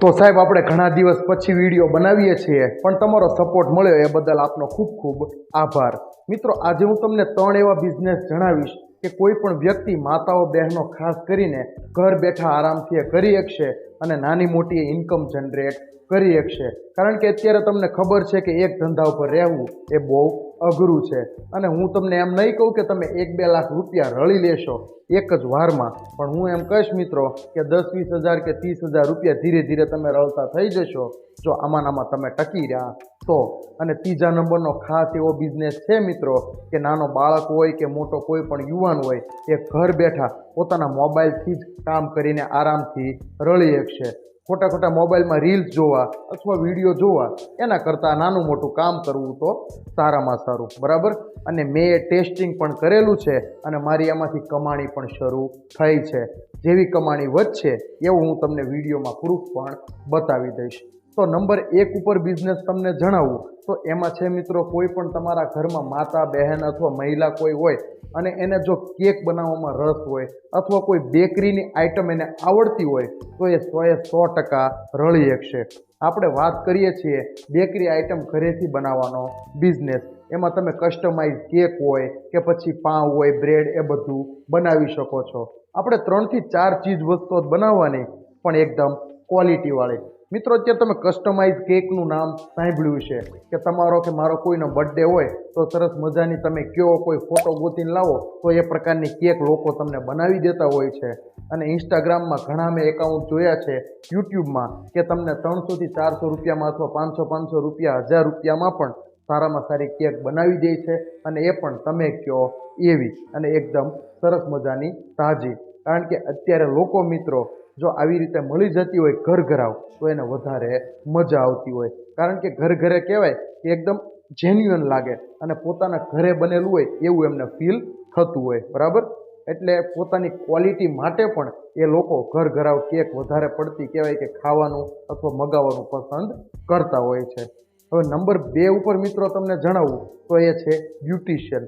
તો સાહેબ, આપણે ઘણા દિવસ પછી વીડિયો બનાવીએ છીએ, પણ તમારો સપોર્ટ મળ્યો એ બદલ આપનો ખૂબ ખૂબ આભાર. મિત્રો, આજે હું તમને ત્રણ એવા બિઝનેસ જણાવીશ કે કોઈ પણ વ્યક્તિ, માતાઓ, બહેનો ખાસ કરીને ઘર બેઠા આરામથી કરી શકશે અને નાની મોટી ઇન્કમ જનરેટ કરી શકશે. કારણ કે અત્યારે તમને ખબર છે કે એક ધંધા ઉપર રહેવું એ બહુ અઘરું છે. અને હું તમને એમ નહીં કહું કે તમે એક બે લાખ રૂપિયા રળી લેશો એક જ વારમાં. પણ હું એમ કહીશ મિત્રો કે દસ વીસ હજાર કે ત્રીસ હજાર રૂપિયા ધીરે ધીરે તમે રળતા થઈ જશો. જો આમાંનામાં તમે ટકી રહ્યા, તો અને ત્રીજા નંબરનો ખાસ એવો બિઝનેસ છે મિત્રો કે નાનો બાળક હોય કે મોટો કોઈ પણ યુવાન હોય, એ ઘર બેઠા પોતાના મોબાઈલથી જ કામ કરીને આરામથી રળી શકશે. ખોટા ખોટા મોબાઈલમાં રીલ્સ જોવા અથવા વીડિયો જોવા, એના કરતાં નાનું મોટું કામ કરવું તો સારામાં સારું, બરાબર? અને મેં ટેસ્ટિંગ પણ કરેલું છે અને મારી એમાંથી કમાણી પણ શરૂ થઈ છે. જેવી કમાણી વધશે એવું હું તમને વિડીયોમાં પ્રૂફ પણ બતાવી દઈશ. તો નંબર એક ઉપર બિઝનેસ તમને જણાવું, તો એમાં છે મિત્રો કોઈ પણ તમારા ઘરમાં માતા, બહેન અથવા મહિલા કોઈ હોય અને એને જો કેક બનાવવામાં રસ હોય અથવા કોઈ બેકરીની આઈટમ એને આવડતી હોય, તો એ સોએ સો ટકા રળી શકશે. આપણે વાત કરીએ છીએ બેકરી આઈટમ ઘરેથી બનાવવાનો બિઝનેસ એમાં તમે કસ્ટમાઇઝ કેક હોય કે પછી પાઉં હોય બ્રેડ એ બધું બનાવી શકો છો. આપણે ત્રણથી ચાર ચીજ વસ્તુઓ બનાવવાની, પણ એકદમ ક્વોલિટીવાળી મિત્રો, અત્યારે તમે કસ્ટમાઇઝ કેકનું નામ સાંભળ્યું છે કે તમારો કે મારો કોઈનો બર્થડે હોય તો સરસ મજાની તમે કયો કોઈ ફોટો ગોતીને લાવો તો એ પ્રકારની કેક લોકો તમને બનાવી દેતા હોય છે. અને ઇન્સ્ટાગ્રામમાં ઘણા મેં એકાઉન્ટ જોયા છે યુટ્યુબમાં કે તમને ત્રણસોથી ચારસો રૂપિયામાં અથવા પાંચસો પાંચસો રૂપિયા, હજાર રૂપિયામાં પણ સારામાં સારી કેક બનાવી દે છે અને એ પણ તમે કયો એવી અને એકદમ સરસ મજાની તાજી. કારણ કે અત્યારે લોકો મિત્રો જો આવી રીતે મળી જતી હોય ઘર ઘરાવ તો એને વધારે મજા આવતી હોય. કારણ કે ઘર ઘરે કહેવાય કે એકદમ જેન્યુઅન લાગે અને પોતાના ઘરે બનેલું હોય એવું એમને ફીલ થતું હોય. બરાબર? એટલે પોતાની ક્વોલિટી માટે પણ એ લોકો ઘર ઘરાવ કેક વધારે પડતી કહેવાય કે ખાવાનું અથવા મગાવવાનું પસંદ કરતા હોય છે. હવે નંબર બે ઉપર મિત્રો તમને જણાવું, તો એ છે બ્યુટિશિયન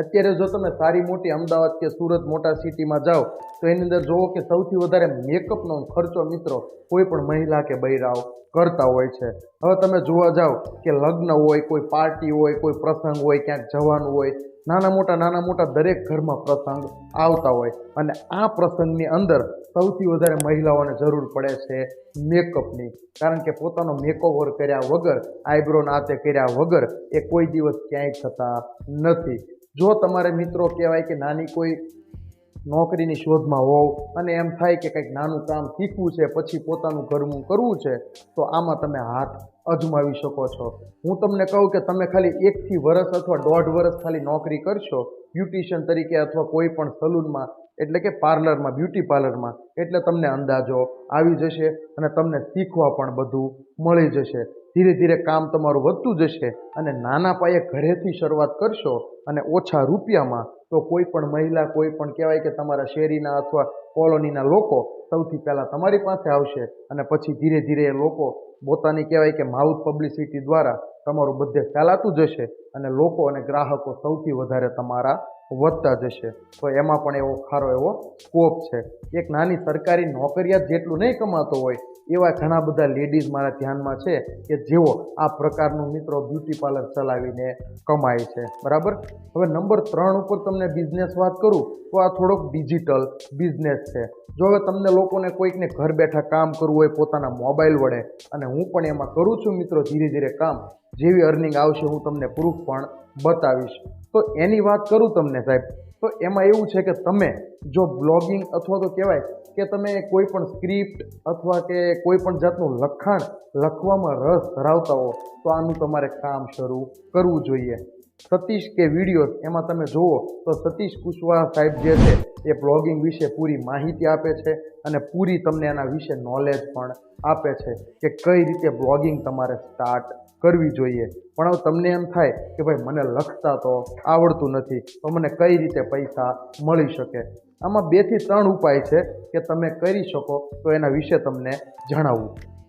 અત્યારે જો તમે સારી મોટી અમદાવાદ કે સુરત મોટા સિટીમાં જાઓ, તો એની અંદર જુઓ કે સૌથી વધારે મેકઅપનો ખર્ચો મિત્રો કોઈ પણ મહિલા કે બૈરાઓ કરતા હોય છે. હવે તમે જોવા જાઓ કે લગ્ન હોય, કોઈ પાર્ટી હોય, કોઈ પ્રસંગ હોય, ક્યાંક જવાનું હોય, નાના મોટા નાના મોટા દરેક ઘરમાં પ્રસંગ આવતા હોય અને આ પ્રસંગની અંદર સૌથી વધારે મહિલાઓને જરૂર પડે છે મેકઅપની કારણ કે પોતાનો મેકઓવર કર્યા વગર આઈબ્રો નાતે કર્યા વગર એ કોઈ દિવસ ક્યાંય થતા નથી. જો તમારે મિત્રો કહેવાય કે નાની કોઈ નોકરીની શોધમાં હોવ અને એમ થાય કે કંઈક નાનું કામ શીખવું છે, પછી પોતાનું ઘરનું કરવું છે, તો આમાં તમે હાથ અજમાવી શકો છો. હું તમને કહું કે તમે ખાલી એકથી વરસ અથવા દોઢ વરસ ખાલી નોકરી કરશો, બ્યુટિશિયન તરીકે અથવા કોઈ પણ સલૂનમાં, એટલે કે પાર્લરમાં, બ્યુટી પાર્લરમાં, એટલે તમને અંદાજો આવી જશે અને તમને શીખવા પણ બધું મળી જશે. ધીરે ધીરે કામ તમારું વધતું જશે અને નાના પાયે ઘરેથી શરૂઆત કરશો અને ઓછા રૂપિયામાં તો કોઈ પણ મહિલા, કોઈ પણ કહેવાય કે તમારા શેરીના અથવા કોલોનીના લોકો સૌથી પહેલાં તમારી પાસે આવશે અને પછી ધીરે ધીરે એ લોકો પોતાની કહેવાય કે માઉથ પબ્લિસિટી દ્વારા તમારું બધે ફેલાતું જશે અને લોકો અને ગ્રાહકો સૌથી વધારે તમારા વધતા જશે. તો એમાં પણ એવો ખારો એવો સ્કોપ છે. એક નાની સરકારી નોકરિયાત જેટલું નહીં કમાતો હોય, એવા ઘણા બધા લેડીઝ મારા ધ્યાનમાં છે કે જેઓ આ પ્રકારનું મિત્રો બ્યુટી પાર્લર ચલાવીને કમાય છે. બરાબર? હવે નંબર ત્રણ ઉપર તમને બિઝનેસ વાત કરું, તો આ થોડોક ડિજિટલ બિઝનેસ છે. જો હવે તમને લોકોને કોઈકને ઘર બેઠા કામ કરવું હોય, પોતાના મોબાઈલ વડે, અને હું પણ એમાં કરું છું મિત્રો ધીરે ધીરે કામ, જેવી અર્નિંગ આવશે હું તમને પ્રૂફ પણ બતાવીશ. તો એની વાત કરું તમને સાહેબ. તો એમાં એવું છે કે તમે જો બ્લોગિંગ અથવા તો કહેવાય કે તમે કોઈ પણ સ્ક્રિપ્ટ અથવા કે કોઈ પણ જાતનું લખાણ લખવામાં રસ ધરાવતા હો, તો આનું તમારે કામ શરૂ કરવું જોઈએ. સતીશ કે વિડીયોઝ, એમાં તમે જુઓ તો સતીશ કુશવાહા સાહેબ જે છે, એ બ્લોગિંગ વિશે પૂરી માહિતી આપે છે અને પૂરી તમને એના વિશે નોલેજ પણ આપે છે કે કઈ રીતે બ્લોગિંગ તમારે સ્ટાર્ટ કરવી જોઈએ. પણ હવે તમને એમ થાય કે ભાઈ મને લખતા તો આવડતું નથી, તો મને કઈ રીતે પૈસા મળી શકે? આમાં બેથી ત્રણ ઉપાય છે કે તમે કરી શકો તો એના વિશે તમને જણાવું.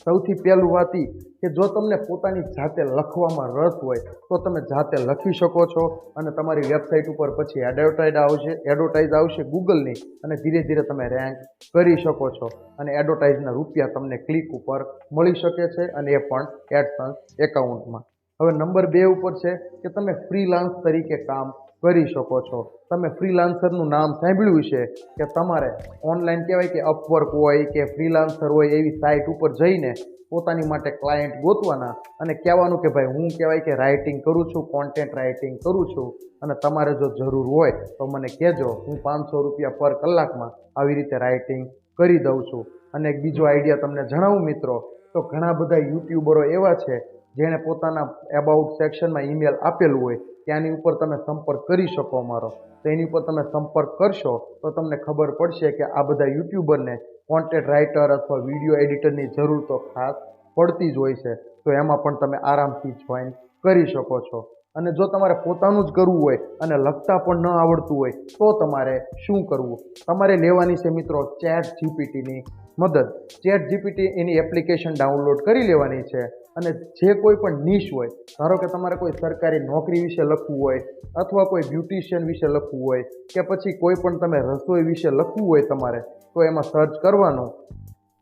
સૌથી પહેલું વાત કે જો તમને પોતાની જાતે લખવામાં રસ હોય, તો તમે જાતે લખી શકો છો અને તમારી વેબસાઇટ ઉપર પછી એડવર્ટાઇઝ આવશે એડવર્ટાઇઝ આવશે ગૂગલની અને ધીરે ધીરે તમે રેન્ક કરી શકો છો. અને એડવર્ટાઇઝના રૂપિયા તમને ક્લિક ઉપર મળી શકે છે અને એ પણ એડસન્સ એકાઉન્ટમાં હવે નંબર બે ઉપર છે કે તમે ફ્રીલાન્સ તરીકે કામ કરી શકો છો. તમે ફ્રીલાન્સરનું નામ સાંભળ્યું છે કે તમારે ઓનલાઈન કહેવાય કે અપવર્ક હોય કે ફ્રીલાન્સર હોય એવી સાઇટ ઉપર જઈને પોતાની માટે ક્લાયન્ટ ગોતવાના અને કહેવાનું કે ભાઈ હું કહેવાય કે રાઇટિંગ કરું છું કોન્ટેન્ટ રાઇટિંગ કરું છું અને તમારે જો જરૂર હોય તો મને કહેજો. હું પાંચસો રૂપિયા પર કલાકમાં આવી રીતે રાઇટિંગ કરી દઉં છું. અને એક બીજો આઈડિયા તમને જણાવું મિત્રો, તો ઘણા બધા યુટ્યુબરો એવા છે જેણે પોતાના એબાઉટ સેક્શનમાં ઈમેલ આપેલું હોય ત્યાંની ઉપર તમે સંપર્ક કરી શકો અમારો. તો એની ઉપર તમે સંપર્ક કરશો, તો તમને ખબર પડશે કે આ બધા યુટ્યુબરને કોન્ટેન્ટ રાઇટર અથવા વીડિયો એડિટરની જરૂર તો ખાસ પડતી જ હોય છે. તો એમાં પણ તમે આરામથી જોઈન કરી શકો છો. અને જો તમારે પોતાનું જ કરવું હોય અને લખતા પણ ન આવડતું હોય, તો તમારે શું કરવું? તમારે લેવાની છે મિત્રો ચેટ જીપીટીની મદદ. ચેટ જીપીટી એની એપ્લિકેશન ડાઉનલોડ કરી લેવાની છે અને જે કોઈ પણ નિશ હોય, ધારો કે તમારે કોઈ સરકારી નોકરી વિશે લખવું હોય અથવા કોઈ બ્યુટિશિયન વિશે લખવું હોય કે પછી કોઈ પણ તમે રસોઈ વિશે લખવું હોય તમારે, તો એમાં સર્ચ કરવાનું.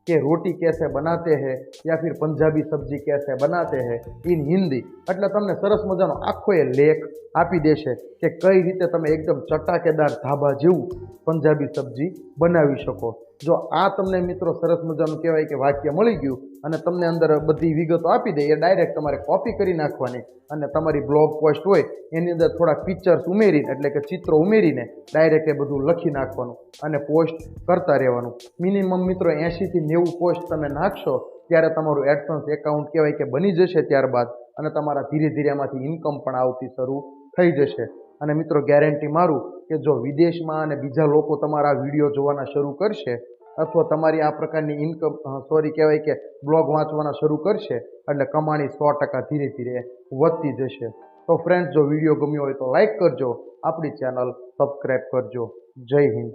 કે રોટી કેસે બનાતે હે યા ફિર પંજાબી સબ્જી કેસે બનાતે હે, ઇન હિન્દી. એટલે તમને સરસ મજાનો આખો એ લેખ આપી દેશે કે કઈ રીતે તમે એકદમ ચટાકેદાર ધાબા જેવું પંજાબી સબ્જી બનાવી શકો. જો આ તમને મિત્રો સરસ મજાનું કહેવાય કે વાક્ય મળી ગયું અને તમને અંદર બધી વિગતો આપી દે, એ ડાયરેક્ટ તમારે કોપી કરી નાખવાની અને તમારી બ્લોગ પોસ્ટ હોય, એની અંદર થોડા પિક્ચર્સ ઉમેરીને, એટલે કે ચિત્રો ઉમેરીને ડાયરેક્ટ એ બધું લખી નાખવાનું અને પોસ્ટ કરતા રહેવાનું. મિનિમમ મિત્રો એંશીથી નેવું પોસ્ટ તમે નાખશો, ત્યારે તમારું એડસન્સ એકાઉન્ટ કહેવાય કે બની જશે ત્યારબાદ અને તમારા ધીરે ધીરે એમાંથી ઇન્કમ પણ આવતી શરૂ થઈ જશે. અને મિત્રો ગેરંટી મારું કે જો વિદેશમાં અને બીજા લોકો તમારા વીડિયો જોવાના શરૂ કરશે, અથવા તમારી આ પ્રકારની ઇન્કમ સોરી કહેવાય કે બ્લોગ વાંચવાના શરૂ કરશે, એટલે કમાણી સો ટકા ધીરે ધીરે વધતી જશે. તો ફ્રેન્ડ્સ જો વીડિયો ગમ્યો હોય તો લાઇક કરજો, આપણી ચેનલ સબસ્ક્રાઈબ કરજો. જય હિન્દ.